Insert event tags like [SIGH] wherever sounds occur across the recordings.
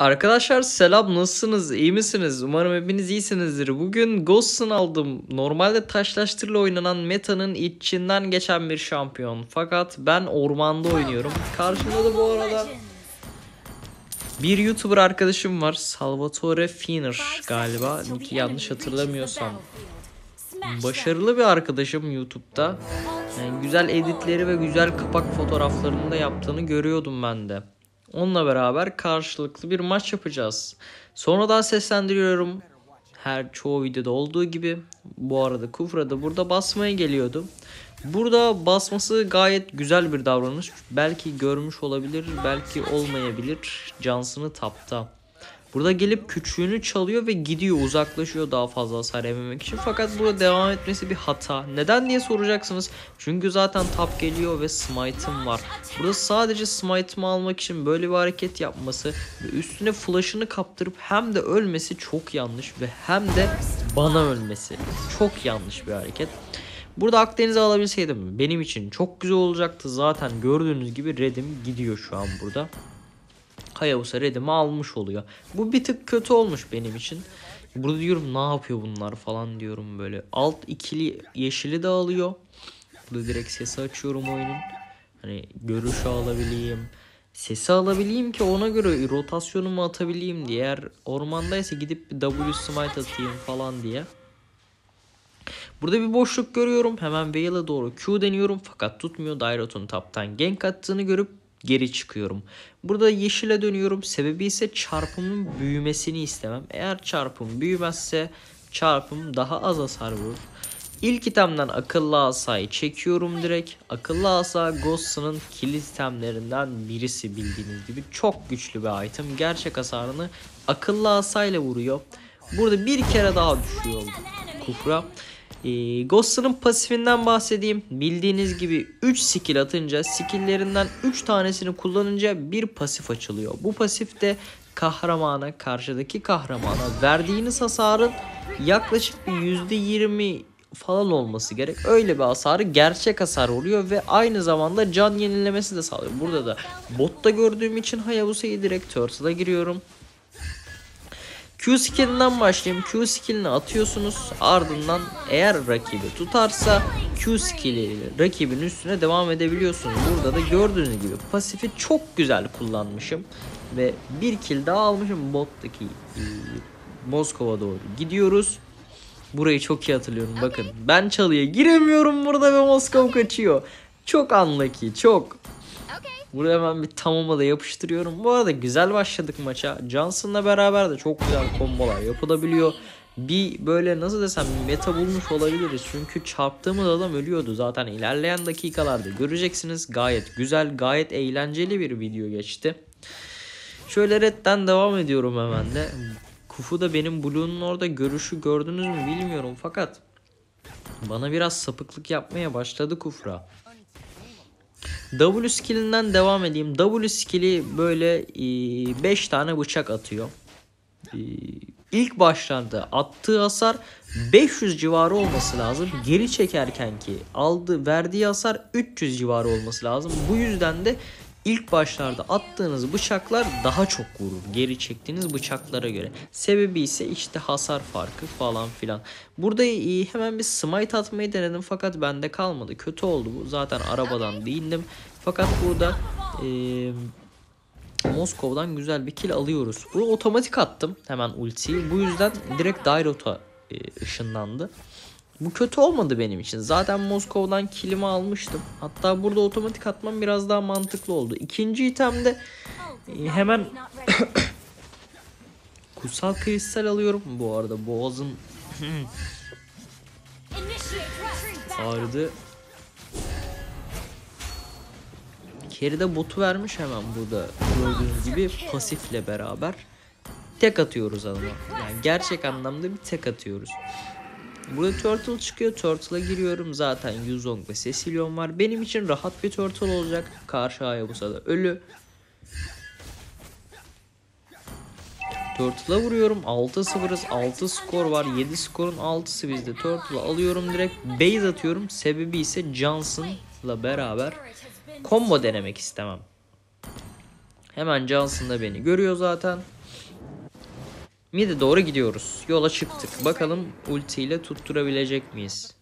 Arkadaşlar selam nasılsınız? İyi misiniz? Umarım hepiniz iyisinizdir. Bugün Ghost'un aldım. Normalde taşlaştırla oynanan metanın içinden geçen bir şampiyon. Fakat ben ormanda oynuyorum. Karşımda da bu arada bir YouTuber arkadaşım var. Salvatore Finer galiba. Nick'i yanlış hatırlamıyorsam. Başarılı bir arkadaşım YouTube'da. Yani güzel editleri ve güzel kapak fotoğraflarını da yaptığını görüyordum ben de. Onunla beraber karşılıklı bir maç yapacağız. Sonradan seslendiriyorum. Her çoğu videoda olduğu gibi. Bu arada Kufra da burada basmaya geliyordu. Burada basması gayet güzel bir davranış. Belki görmüş olabilir, belki olmayabilir. Johnson'ı tapta. Burada gelip küçüğünü çalıyor ve gidiyor uzaklaşıyor daha fazla hasar yememek için. Fakat burada devam etmesi bir hata. Neden diye soracaksınız. Çünkü zaten tap geliyor ve smite'ım var. Burada sadece smite'ımı almak için böyle bir hareket yapması ve üstüne flash'ını kaptırıp hem de ölmesi çok yanlış ve hem de bana ölmesi çok yanlış bir hareket. Burada Akdeniz'i alabilseydim benim için çok güzel olacaktı. Zaten gördüğünüz gibi Red'im gidiyor şu an burada. Hayabusa Red'imi almış oluyor. Bu bir tık kötü olmuş benim için. Burada diyorum ne yapıyor bunlar falan diyorum böyle. Alt ikili yeşili de alıyor. Burada direkt sesi açıyorum oyunun. Hani görüşü alabileyim. Sesi alabileyim ki ona göre rotasyonumu atabileyim diye. Eğer ormandaysa gidip bir W smite atayım falan diye. Burada bir boşluk görüyorum. Hemen Veil'a doğru Q deniyorum fakat tutmuyor. Dairot'un taptan gank attığını görüp geri çıkıyorum. Burada yeşile dönüyorum. Sebebi ise çarpımın büyümesini istemem. Eğer çarpım büyümezse çarpım daha az hasar vurur. İlk itemden akıllı asayı çekiyorum direkt. Akıllı asa Ghost'un kilit itemlerinden birisi bildiğiniz gibi. Çok güçlü bir item. Gerçek hasarını akıllı asayla vuruyor. Burada bir kere daha düşüyor Kufra. E, pasifinden bahsedeyim. Bildiğiniz gibi 3 skill atınca skill'lerinden 3 tanesini kullanınca bir pasif açılıyor. Bu pasif de kahramana, karşıdaki kahramana verdiğiniz hasarın yaklaşık bir %20 falan olması gerek. Öyle bir hasarı gerçek hasar oluyor ve aynı zamanda can yenilemesi de sağlıyor. Burada da botta gördüğüm için Hayabusa'yı direkt Turtle'a giriyorum. Q skillinden başlayayım. Q skillini atıyorsunuz. Ardından eğer rakibi tutarsa Q skilli rakibin üstüne devam edebiliyorsunuz. Burada da gördüğünüz gibi pasifi çok güzel kullanmışım. Ve bir kill daha almışım. Bottaki e, Moskova doğru gidiyoruz. Burayı çok iyi hatırlıyorum. Bakın ben çalıya giremiyorum burada ve Moskova kaçıyor. Çok unlucky çok. Burada hemen bir tamama da yapıştırıyorum. Bu arada güzel başladık maça. Johnson'la beraber de çok güzel kombolar yapılabiliyor. Bir böyle nasıl desem meta bulmuş olabiliriz. Çünkü çarptığımız adam ölüyordu. Zaten ilerleyen dakikalarda göreceksiniz. Gayet güzel, gayet eğlenceli bir video geçti. Şöyle redden devam ediyorum hemen de. Kufu da benim Blue'nun orada görüşü gördünüz mü bilmiyorum fakat bana biraz sapıklık yapmaya başladı Kufra. W skillinden devam edeyim. W skilli böyle 5 e, tane bıçak atıyor. E, ilk başlarda attığı hasar 500 civarı olması lazım. Geri çekerken ki aldığı verdiği hasar 300 civarı olması lazım. Bu yüzden de ilk başlarda attığınız bıçaklar daha çok vurur. Geri çektiğiniz bıçaklara göre. Sebebi ise işte hasar farkı falan filan. Burada hemen bir smite atmayı denedim fakat bende kalmadı. Kötü oldu bu. Zaten arabadan değindim. Fakat burada ee, Moskova'dan güzel bir kill alıyoruz. Bunu otomatik attım hemen ultiyi. Bu yüzden direkt Dairot'a ışınlandı. Bu kötü olmadı benim için. Zaten Moskova'dan kilimi almıştım. Hatta burada otomatik atmam biraz daha mantıklı oldu. İkinci itemde e, hemen [COUGHS] kutsal kristal alıyorum. Bu arada boğazım [COUGHS] ağrıdı. Keride botu vermiş hemen burada gördüğünüz gibi pasifle beraber tek atıyoruz adama. Yani gerçek anlamda bir tek atıyoruz. Burada Turtle çıkıyor. Turtle'a giriyorum. Zaten Yuzong ve Cecilion var. Benim için rahat bir Turtle olacak. Karşı Hayabusa'da ölü. Turtle'a vuruyorum. 6-0'ız. 6 skor var. 7 skorun 6'sı bizde. Turtle'a alıyorum direkt. Base atıyorum. Sebebi ise Johnson'la beraber combo denemek istemem. Hemen Johnson da beni görüyor zaten. Mid'e doğru gidiyoruz. Yola çıktık. Bakalım ultiyle tutturabilecek miyiz?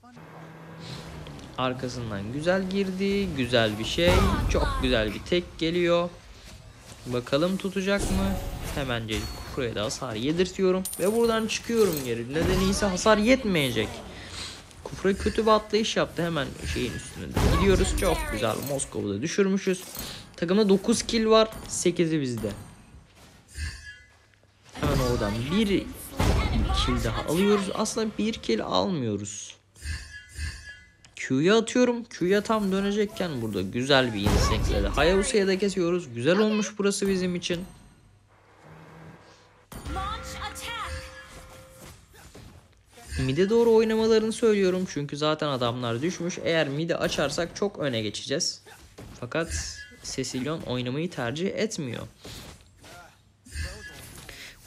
Arkasından güzel girdi. Güzel bir şey. Çok güzel bir tek geliyor. Bakalım tutacak mı? Hemen Kuraya da hasar yedirtiyorum. Ve buradan çıkıyorum geri. Nedeni ise hasar yetmeyecek. Kufra kötü bir atlayış yaptı. Hemen şeyin üstüne gidiyoruz. Çok güzel. Moskova'da düşürmüşüz. Takımda 9 kill var. 8'i bizde. Oradan bir kill daha alıyoruz. Aslında bir kill almıyoruz. Q'ya atıyorum. Q'ya tam dönecekken burada güzel bir insekle de Hayabusa'ya da kesiyoruz. Güzel olmuş burası bizim için. Mide doğru oynamalarını söylüyorum çünkü zaten adamlar düşmüş. Eğer mide açarsak çok öne geçeceğiz. Fakat Sesilyon oynamayı tercih etmiyor.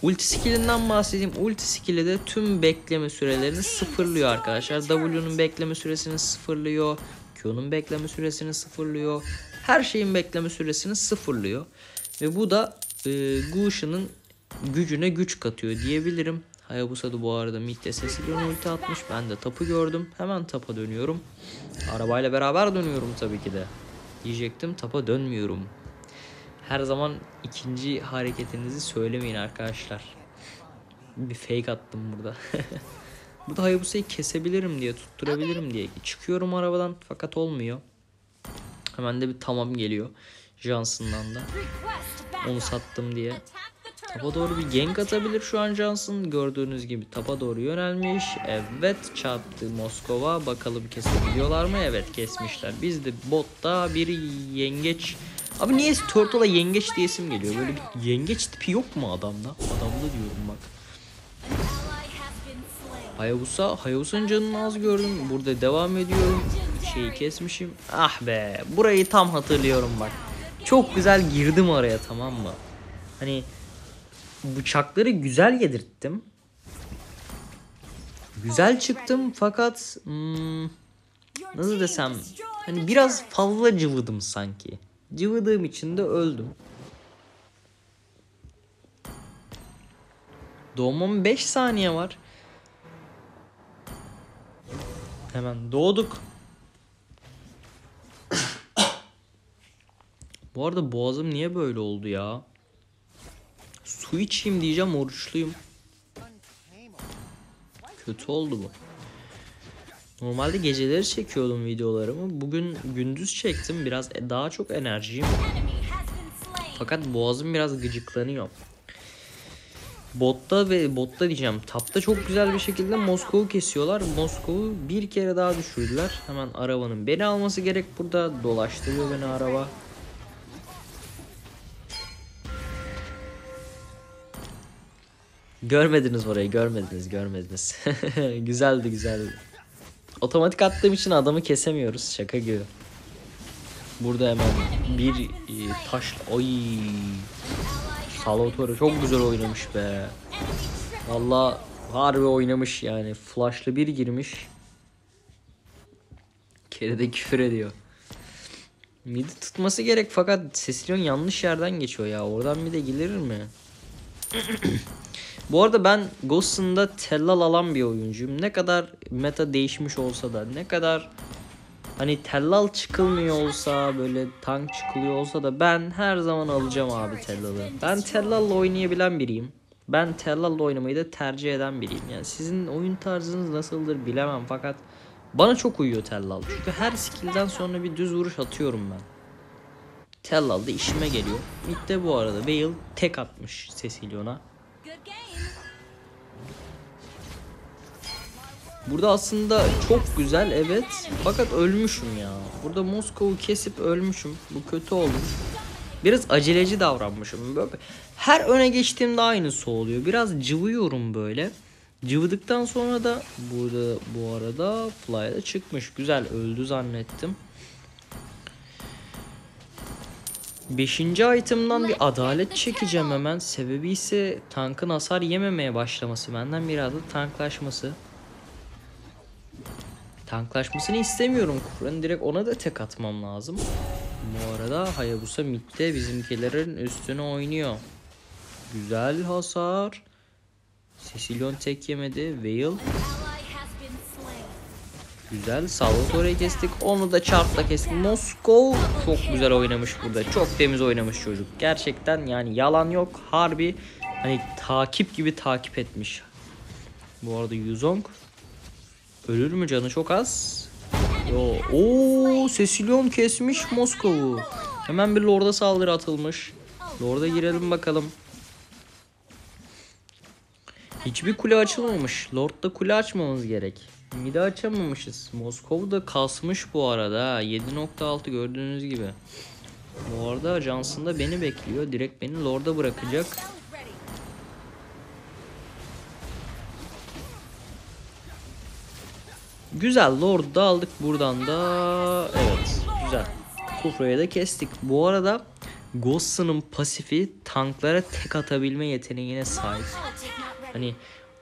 Ulti skillinden bahsedeyim. Ulti skilli de tüm bekleme sürelerini sıfırlıyor arkadaşlar. W'nun bekleme süresini sıfırlıyor. Q'nun bekleme süresini sıfırlıyor. Her şeyin bekleme süresini sıfırlıyor. Ve bu da e, Gusha'nın gücüne güç katıyor diyebilirim. Hayabusa da bu arada Mitte Cecilio'nun ulti atmış. Ben de tapı gördüm. Hemen tapa dönüyorum. Arabayla beraber dönüyorum tabii ki de. Diyecektim tapa dönmüyorum her zaman ikinci hareketinizi söylemeyin arkadaşlar. Bir fake attım burada. [LAUGHS] burada Hayabusa'yı kesebilirim diye tutturabilirim diye çıkıyorum arabadan fakat olmuyor. Hemen de bir tamam geliyor. Johnson'dan da. Onu sattım diye. Tapa doğru bir gank atabilir şu an Johnson. Gördüğünüz gibi tapa doğru yönelmiş. Evet çarptı Moskova. Bakalım kesebiliyorlar mı? Evet kesmişler. Bizde botta bir yengeç Abi niye Turtle'a yengeç diyesim geliyor? Böyle bir yengeç tipi yok mu adamda? Adamda diyorum bak. Hayabusa, Hayabusa'nın canını az gördüm. Burada devam ediyorum. Şeyi kesmişim. Ah be. Burayı tam hatırlıyorum bak. Çok güzel girdim araya tamam mı? Hani bıçakları güzel yedirttim. Güzel çıktım fakat hmm, nasıl desem hani biraz fazla cıvıdım sanki. Cıvıdığım için de öldüm. Doğmam 5 saniye var. Hemen doğduk. [COUGHS] Bu arada boğazım niye böyle oldu ya? Su içeyim diyeceğim oruçluyum. Kötü oldu bu. Normalde geceleri çekiyordum videolarımı. Bugün gündüz çektim. Biraz e, daha çok enerjiyim. Fakat boğazım biraz gıcıklanıyor. Botta ve botta diyeceğim. Tapta çok güzel bir şekilde Moskova'yı kesiyorlar. Moskova'yı bir kere daha düşürdüler. Hemen arabanın beni alması gerek burada. Dolaştırıyor beni araba. Görmediniz orayı görmediniz görmediniz. [LAUGHS] güzeldi güzeldi. Otomatik attığım için adamı kesemiyoruz. Şaka gibi. Burada hemen bir e, taş... Oy. Salvatore çok güzel oynamış be. Valla harbi oynamış yani. Flashlı bir girmiş. Kerede küfür ediyor. Midi tutması gerek fakat Cecilion yanlış yerden geçiyor ya. Oradan bir de gelir mi? [CLEARS THROAT] Bu arada ben Ghost'ında tellal alan bir oyuncuyum. Ne kadar meta değişmiş olsa da ne kadar hani tellal çıkılmıyor olsa böyle tank çıkılıyor olsa da ben her zaman alacağım abi tellalı. Ben tellalla oynayabilen biriyim. Ben tellalla oynamayı da tercih eden biriyim. Yani sizin oyun tarzınız nasıldır bilemem fakat bana çok uyuyor tellal. Çünkü her skill'den sonra bir düz vuruş atıyorum ben. Tellal da işime geliyor. Mid'de bu arada Veil tek atmış Cecilion'a. Burada aslında çok güzel evet. Fakat ölmüşüm ya. Burada Moskova'yı kesip ölmüşüm. Bu kötü olmuş. Biraz aceleci davranmışım. Böyle her öne geçtiğimde aynısı oluyor. Biraz cıvıyorum böyle. Cıvıdıktan sonra da burada bu arada fly'da çıkmış. Güzel öldü zannettim. Beşinci item'dan bir adalet çekeceğim hemen. Sebebi ise tankın hasar yememeye başlaması. Benden biraz da tanklaşması. Tanklaşmasını istemiyorum Kufra'nın. Direkt ona da tek atmam lazım. Bu arada Hayabusa midde bizimkilerin üstüne oynuyor. Güzel hasar. Cecilion tek yemedi. Veil. Güzel. Salvatore'yi kestik. Onu da çarpla kestik. Moskov çok güzel oynamış burada. Çok temiz oynamış çocuk. Gerçekten yani yalan yok. Harbi hani takip gibi takip etmiş. Bu arada Yuzong ölür mü canı çok az. Yo. Oo, Cecilion kesmiş Moskov'u. Hemen bir Lord'a saldırı atılmış. Lord'a girelim bakalım. Hiçbir kule açılmamış. Lord'da kule açmamız gerek. Mid'i açamamışız. Moskova da kasmış bu arada. ha. 7.6 gördüğünüz gibi. Bu arada Johnson da beni bekliyor. Direkt beni Lord'a bırakacak. Güzel Lord'u da aldık buradan da. Evet güzel. Kufra'yı da kestik. Bu arada Ghost'un pasifi tanklara tek atabilme yeteneğine sahip. Hani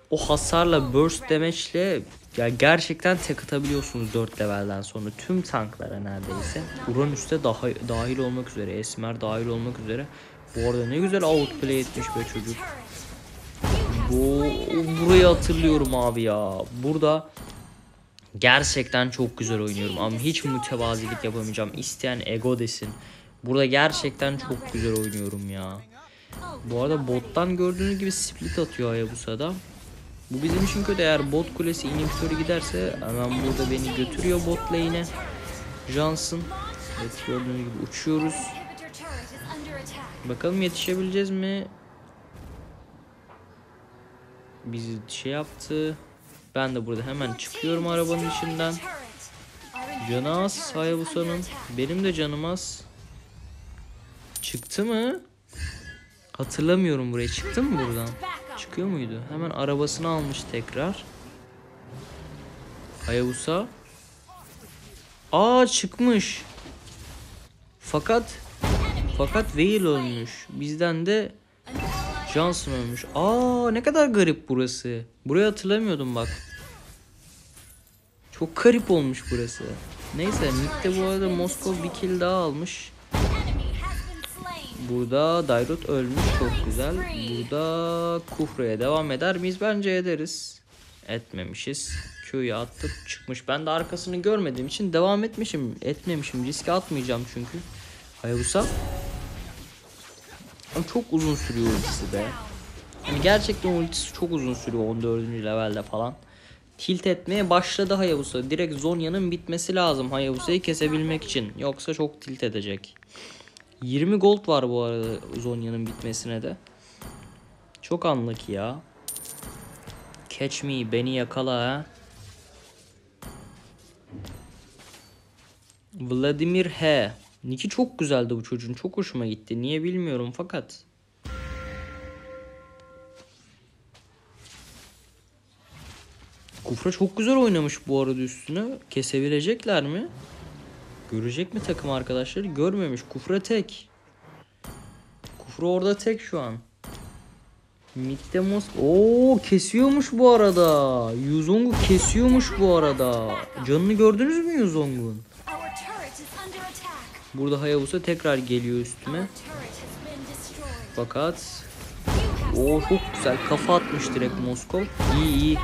o hasarla burst damage'le ya gerçekten tek atabiliyorsunuz 4 levelden sonra tüm tanklara neredeyse. Uranüs'te daha dahil olmak üzere, Esmer dahil olmak üzere. Bu arada ne güzel outplay etmiş be çocuk. Bu burayı hatırlıyorum abi ya. Burada gerçekten çok güzel oynuyorum ama hiç mütevazilik yapamayacağım. İsteyen ego desin. Burada gerçekten çok güzel oynuyorum ya. Bu arada bottan gördüğünüz gibi split atıyor Hayabusa'da. Bu bizim için kötü eğer bot kulesi inhibitörü giderse hemen burada beni götürüyor bot lane'e. Johnson. Evet gördüğünüz gibi uçuyoruz. Bakalım yetişebileceğiz mi? Bizi şey yaptı. Ben de burada hemen çıkıyorum arabanın içinden. Canı az Hayabusa'nın. Benim de canım az. Çıktı mı? Hatırlamıyorum buraya. Çıktı mı buradan? Çıkıyor muydu? Hemen arabasını almış tekrar. Hayabusa. Aa çıkmış. Fakat fakat Veil ölmüş. Bizden de Johnson ölmüş. Aa ne kadar garip burası. Burayı hatırlamıyordum bak. Çok garip olmuş burası. Neyse Mid'de bu arada Moskov bir kill daha almış. Burada Dairut ölmüş çok güzel. Burada Kufra'ya devam eder miyiz? Bence ederiz. Etmemişiz. Q'yu attık çıkmış. Ben de arkasını görmediğim için devam etmişim. Etmemişim. Riske atmayacağım çünkü. Hayabusa. Ama çok uzun sürüyor ultisi be. Yani gerçekten ultisi çok uzun sürüyor 14. levelde falan. Tilt etmeye başladı Hayabusa. Direkt Zonya'nın bitmesi lazım Hayabusa'yı kesebilmek için. Yoksa çok tilt edecek. 20 gold var bu arada Zonya'nın bitmesine de. Çok anlık ya. Catch me beni yakala ha. Vladimir H. Niki çok güzeldi bu çocuğun. Çok hoşuma gitti. Niye bilmiyorum fakat. Kufra çok güzel oynamış bu arada üstüne. Kesebilecekler mi? Görecek mi takım arkadaşları? Görmemiş. Kufra tek. Kufra orada tek şu an. Mid'de Mosk... Oo kesiyormuş bu arada. Yuzong'u kesiyormuş bu arada. Canını gördünüz mü Yuzong'un? Burada Hayabusa tekrar geliyor üstüme. Fakat You have o çok güzel kafa atmış direkt Moskov. İyi iyi.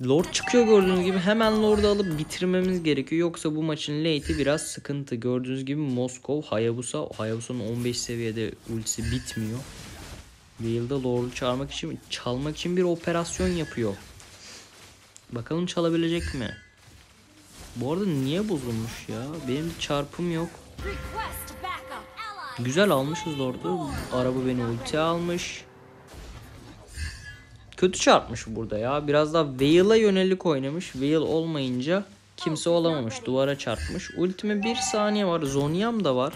Lord çıkıyor gördüğünüz gibi hemen Lord'u alıp bitirmemiz gerekiyor. Yoksa bu maçın late'i biraz sıkıntı. Gördüğünüz gibi Moskov, Hayabusa. Hayabusa'nın 15 seviyede ultisi bitmiyor. Veil'da Lord'u çağırmak için, çalmak için bir operasyon yapıyor. Bakalım çalabilecek mi? Bu arada niye bozulmuş ya? Benim çarpım yok. Güzel almışız Lord'u. Araba beni ulti almış. Kötü çarpmış burada ya. Biraz da Veil'a yönelik oynamış. Veil olmayınca kimse olamamış. Duvara çarpmış. Ultime bir saniye var. Zonyam da var.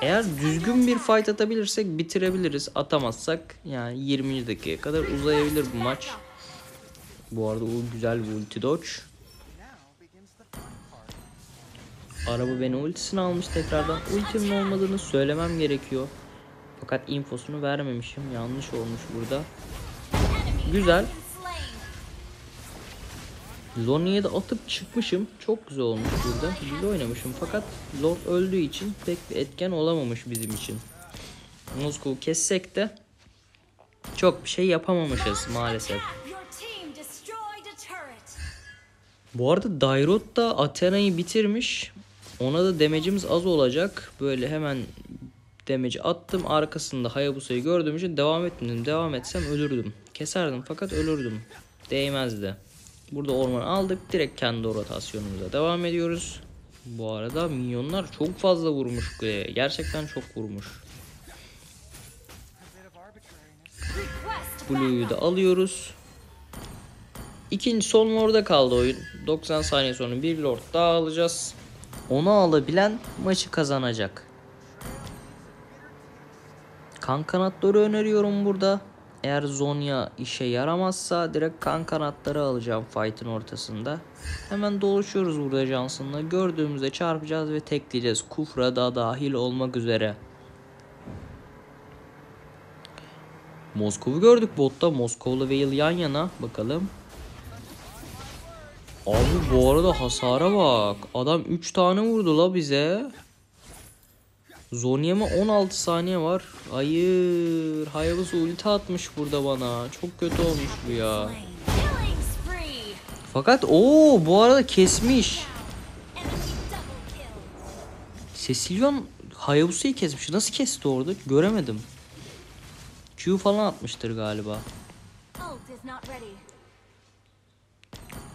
Eğer düzgün bir fight atabilirsek bitirebiliriz. Atamazsak yani 20. dakikaya kadar uzayabilir bu maç. Bu arada o güzel bir ulti dodge. Araba beni ultisini almış tekrardan. Ultimin olmadığını söylemem gerekiyor. Fakat infosunu vermemişim. Yanlış olmuş burada. Güzel. Zonya'ya da atıp çıkmışım. Çok güzel olmuş burada. Güzel oynamışım fakat Lord öldüğü için pek bir etken olamamış bizim için. Moskov kessek de çok bir şey yapamamışız maalesef. Bu arada Dairot da Athena'yı bitirmiş. Ona da demecimiz az olacak. Böyle hemen demeci attım. Arkasında Hayabusa'yı gördüğüm için devam etmedim. Devam etsem ölürdüm. Keserdim fakat ölürdüm. Değmezdi. Burada ormanı aldık. Direkt kendi rotasyonumuza devam ediyoruz. Bu arada minyonlar çok fazla vurmuş. Gerçekten çok vurmuş. Blue'yu da alıyoruz. İkinci son lord'a kaldı oyun. 90 saniye sonra bir lord daha alacağız. Onu alabilen maçı kazanacak. Kan kanatları öneriyorum burada. Eğer Zonya işe yaramazsa direkt kan kanatları alacağım fight'ın ortasında. Hemen dolaşıyoruz burada Johnson'la. Gördüğümüzde çarpacağız ve tekleyeceğiz. Kufra da dahil olmak üzere. Moskov'u gördük botta. Moskov'la Veil yan yana. Bakalım. Abi bu arada hasara bak. Adam 3 tane vurdu la bize. Zonya'ma 16 saniye var. Hayır. Hayabusa ulti atmış burada bana. Çok kötü olmuş bu ya. Fakat o bu arada kesmiş. Cecilion Hayabusa'yı kesmiş. Nasıl kesti orada? Göremedim. Q falan atmıştır galiba.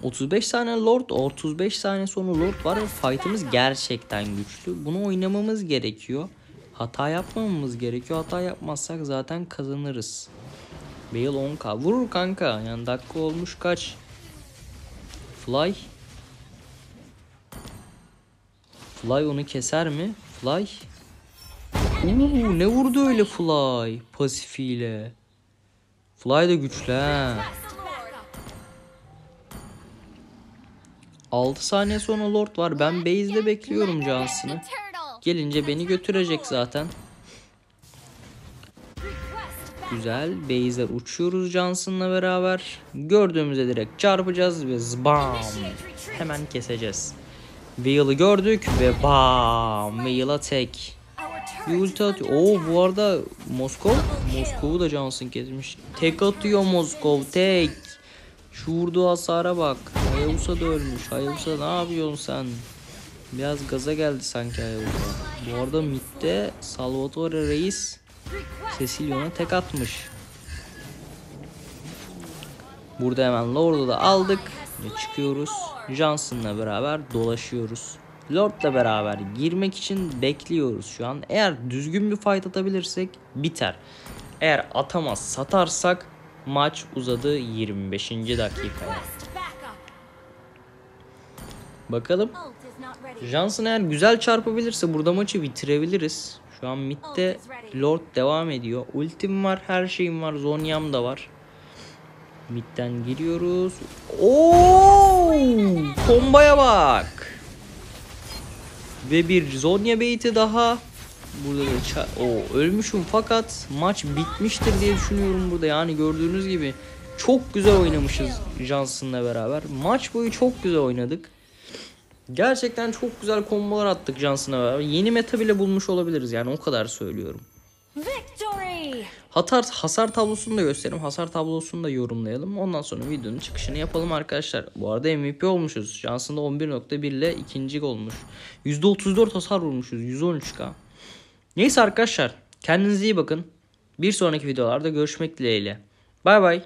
35 tane Lord, 35 tane sonu Lord var ve fight'ımız gerçekten güçlü. Bunu oynamamız gerekiyor. Hata yapmamamız gerekiyor. Hata yapmazsak zaten kazanırız. Bale 10k. Vurur kanka. Yani dakika olmuş kaç? Fly. Fly onu keser mi? Fly. Oo, ne vurdu öyle Fly pasifiyle. Fly da güçlü ha. 6 saniye sonra Lord var. Ben base'de bekliyorum Johnson'ı. Gelince beni götürecek zaten. Güzel. Base'ler uçuyoruz Johnson'la beraber. Gördüğümüzde direkt çarpacağız ve zbam. Hemen keseceğiz. Veil'ı gördük ve bam. Veil'a tek. Bir ulti Oo bu arada Moskov. Moskov'u da Johnson kesmiş. Tek atıyor Moskov tek. Şu vurduğu hasara bak. Hayabusa da ölmüş. Hayabusa ne yapıyorsun sen? Biraz gaza geldi sanki Hayabusa. Bu arada midde Salvatore Reis Cecilion'a tek atmış. Burada hemen Lord'u da aldık ve çıkıyoruz. Johnson'la beraber dolaşıyoruz. Lord'la beraber girmek için bekliyoruz şu an. Eğer düzgün bir fight atabilirsek biter. Eğer atamaz satarsak maç uzadı 25. dakikaya. Bakalım. Johnson eğer güzel çarpabilirse burada maçı bitirebiliriz. Şu an midde Lord devam ediyor. Ultim var, her şeyim var. Zonyam da var. Midden giriyoruz. Oo! Kombaya bak. Ve bir Zonya bait'i daha. Burada da Oo, ölmüşüm fakat maç bitmiştir diye düşünüyorum burada. Yani gördüğünüz gibi çok güzel oynamışız Johnson'la beraber. Maç boyu çok güzel oynadık. Gerçekten çok güzel kombolar attık Johnson'la beraber. Yeni meta bile bulmuş olabiliriz yani o kadar söylüyorum. Victory. Hasar, hasar tablosunu da gösterelim. Hasar tablosunu da yorumlayalım. Ondan sonra videonun çıkışını yapalım arkadaşlar. Bu arada MVP olmuşuz. Johnson'da 11.1 ile ikinci olmuş. %34 hasar vurmuşuz. 113k. Neyse arkadaşlar. Kendinize iyi bakın. Bir sonraki videolarda görüşmek dileğiyle. Bay bay.